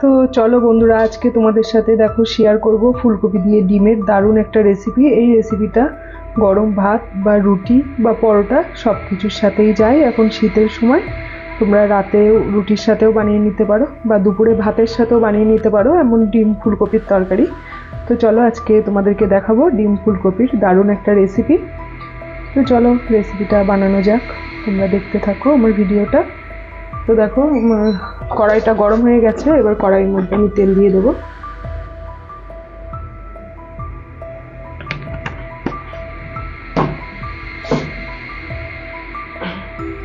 তো চলো বন্ধুরা, আজকে তোমাদের সাথে দেখো শেয়ার করব ফুলকপি দিয়ে ডিমের দারুণ একটা রেসিপি এই রেসিপিটা গরম ভাত বা রুটি বা পরোটা সব কিছুর সাথেই যায় এখন শীতের সময়। তোমরা রাতে রুটির সাথেও বানিয়ে নিতে পারো বা দুপুরে ভাতের সাথেও বানিয়ে নিতে পারো এমন ডিম ফুলকপির তরকারি। তো চলো আজকে তোমাদেরকে দেখাবো ডিম ফুলকপির দারুণ একটা রেসিপি তো চলো রেসিপিটা বানানো যাক, তোমরা দেখতে থাকো আমার ভিডিওটা তো দেখো কড়াইটা গরম হয়ে গেছে, এবার কড়াইয়ের মধ্যে আমি তেল দিয়ে দেবো।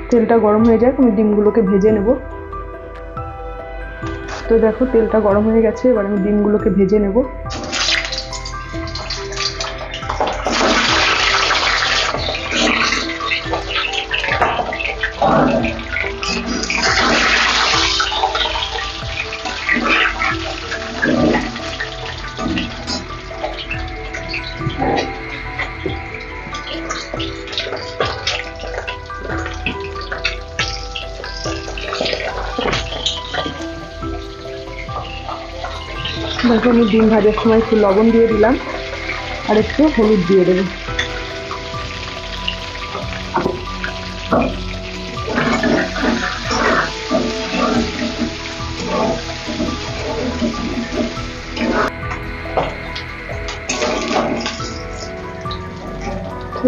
তেলটা গরম হয়ে যাক, আমি ডিমগুলোকে ভেজে নেব। তো দেখো, তেলটা গরম হয়ে গেছে, এবার আমি ডিমগুলোকে ভেজে নেব। দেখো, আমি ডিম ভাজার সময় একটু লবণ দিয়ে দিলাম, আর একটু হলুদ দিয়ে দেবো।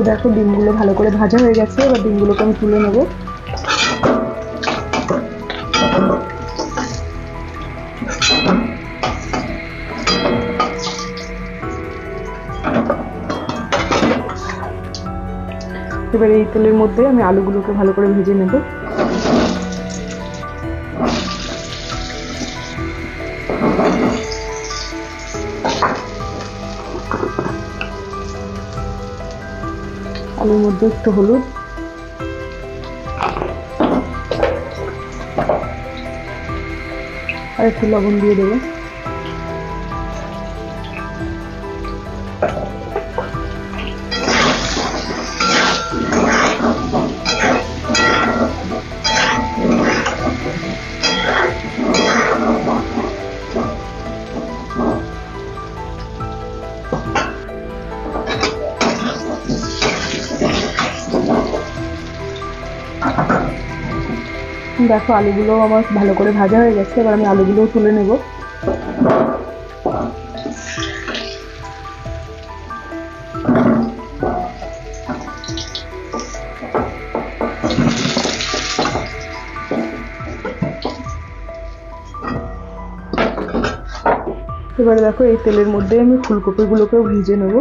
দেখো, ডিমগুলো ভালো করে ভাজা হয়ে গেছে, এবার ডিমগুলোকে আমি তুলে নেব। এবার এই তেলের মধ্যে। আমি আলুগুলোকে ভালো করে ভেজে নেব। আলুর মধ্যে একটু হলুদ। আর একটু লবণ দিয়ে দেবো। দেখো আলুগুলো আমার ভালো করে ভাজা হয়ে গেছে, এবার আমি আলুগুলোও তুলে নেব। এবারে দেখো, এই তেলের মধ্যে আমি ফুলকপিগুলোকেও ভেজে নেব।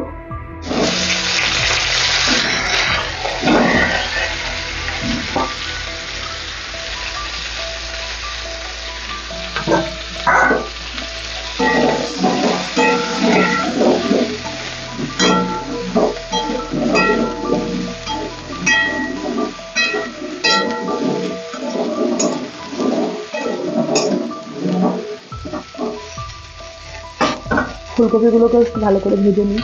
ফুলকপিগুলোকে একটু ভালো করে ভেজে নিই।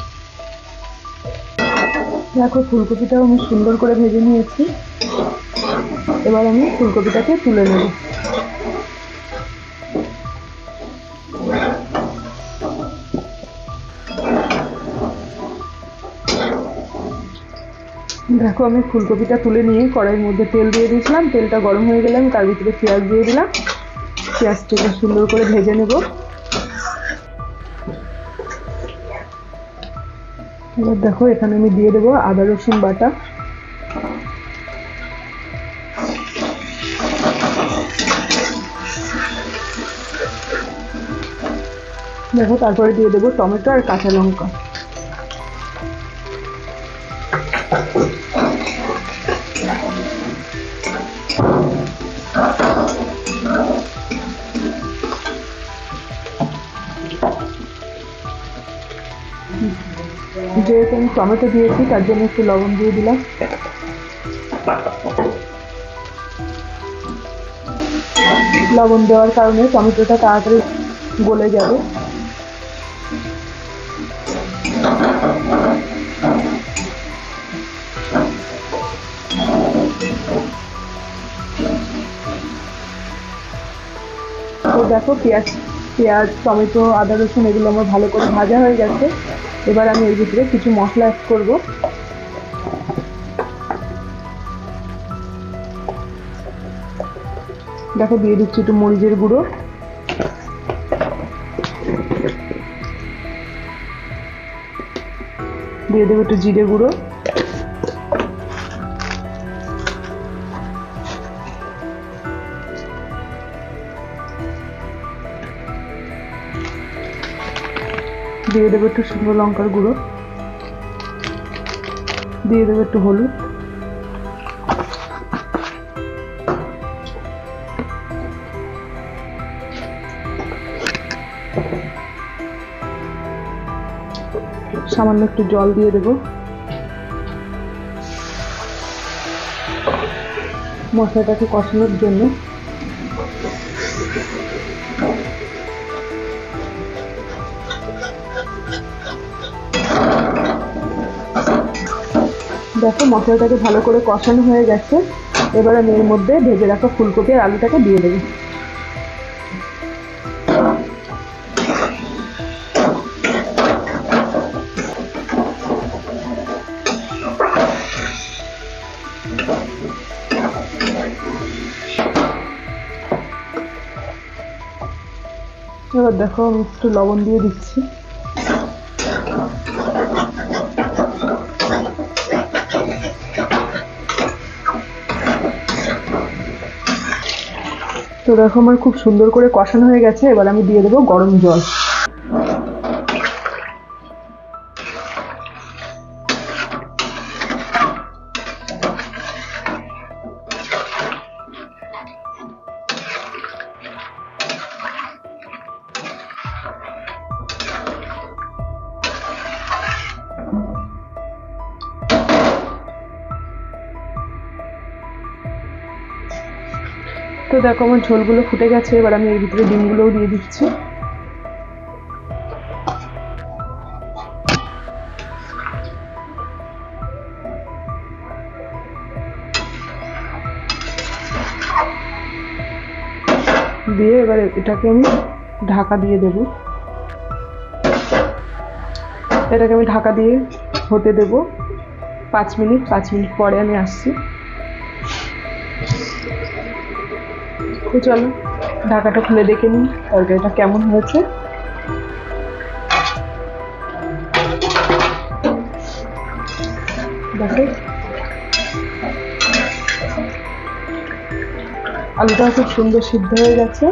দেখো, ফুলকপিটাও আমি সুন্দর করে ভেজে নিয়েছি। এবার আমি ফুলকপিটাকে তুলে নেব। দেখো, আমি ফুলকপিটা তুলে নিয়ে কড়াইয়ের মধ্যে তেল দিয়ে দিয়েছিলাম। তেলটা গরম হয়ে গেলে আমি তার ভিতরে পেঁয়াজ দিয়ে দিলাম। পেঁয়াজটাকে সুন্দর করে ভেজে নেব। এবার দেখো, এখানে আমি দিয়ে দেবো আদা, রসুন বাটা। দেখো, তারপরে দিয়ে দেবো টমেটো আর কাঁচা লঙ্কা। যেহেতু আমি টমেটো দিয়েছি, তার জন্য একটু লবণ দিয়ে দিলাম লবণ দেওয়ার কারণে টমেটোটা তাড়াতাড়ি গলে যাবে। তো দেখো পেঁয়াজ পেঁয়াজ, টমেটো, আদা রসুন, এগুলো আমার ভালো করে ভাজা হয়ে গেছে। এবার আমি এর ভিতরে কিছু মশলা অ্যাড করব। দেখো, দিয়ে দিচ্ছি একটু মরিচের গুঁড়ো। দিয়ে দেবো একটু জিরে গুঁড়ো। দিয়ে দেবো একটু শুকনো লঙ্কার গুঁড়ো। দিয়ে দেবো একটু হলুদ। সামান্য একটু জল দিয়ে দেবো। মশলাটাকে কষানোর জন্য দেখো, মশলাটাকে ভালো করে কষানো হয়ে গেছে। এবার আমি এর মধ্যে ভেজে রাখা ফুলকপি আর আলুটাকে দিয়ে দেবো। এবার দেখো, আমি একটু লবণ দিয়ে দিচ্ছি। তো দেখো আমার খুব সুন্দর করে কষানো হয়ে গেছে, এবার আমি দিয়ে দেবো গরম জল। তো দেখো আমার ঝোলগুলো ফুটে গেছে, এবার আমি এর ভিতরে ডিমগুলোও দিয়ে দিচ্ছি। দিয়ে এবার এটাকে আমি ঢাকা দিয়ে দেব। এটাকে আমি ঢাকা দিয়ে হতে দেব। পাঁচ মিনিট পাঁচ মিনিট পরে আমি আসছি। তো চলো, ঢাকাটা খুলে দেখে নিই, তরকারিটা কেমন হয়েছে। দেখো। আলুটাও খুব সুন্দর সিদ্ধ হয়ে গেছে।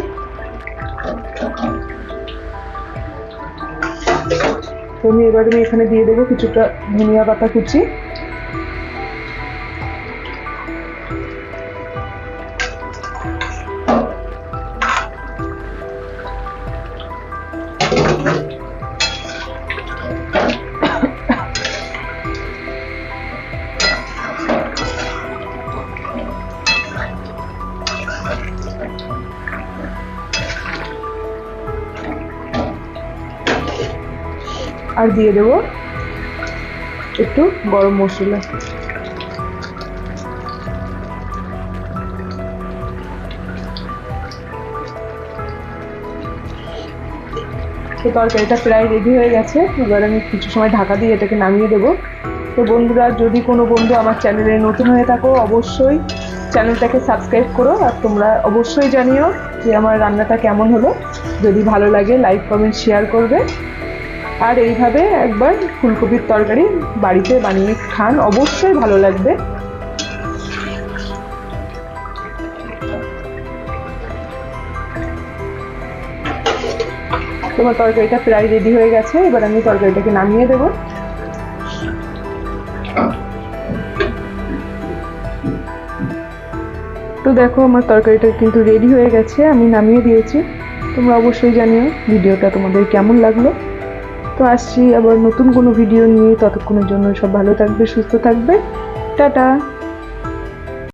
তো আমি এবার আমি এখানে দিয়ে দেবো কিছুটা ধনিয়া পাতা কুচি। আর দিয়ে দেবো একটু গরম মশলা। তো তরকারিটা প্রায় রেডি হয়ে গেছে। এবার আমি কিছু সময় ঢাকা দিয়ে এটাকে নামিয়ে দেবো। তো বন্ধুরা, যদি কোনো বন্ধু আমার চ্যানেলে নতুন হয়ে থাকো, অবশ্যই চ্যানেলটাকে সাবস্ক্রাইব করো আর তোমরা অবশ্যই জানিও যে আমার রান্নাটা কেমন হলো। যদি ভালো লাগে লাইক কমেন্ট শেয়ার করবে। আর এইভাবে একবার ফুলকপির তরকারি বাড়িতে বানিয়ে খান, অবশ্যই ভালো লাগবে। তোমার তরকারিটা প্রায় রেডি হয়ে গেছে, এবার আমি তরকারিটাকে নামিয়ে দেবো। তো দেখো, আমার তরকারিটা কিন্তু রেডি হয়ে গেছে, আমি নামিয়ে দিয়েছি। তোমরা অবশ্যই জানিও ভিডিওটা তোমাদের কেমন লাগল। তো আসছি আবার নতুন কোনো ভিডিও নিয়ে, ততক্ষণের জন্য সব ভালো থাকবে, সুস্থ থাকবে। টাটা!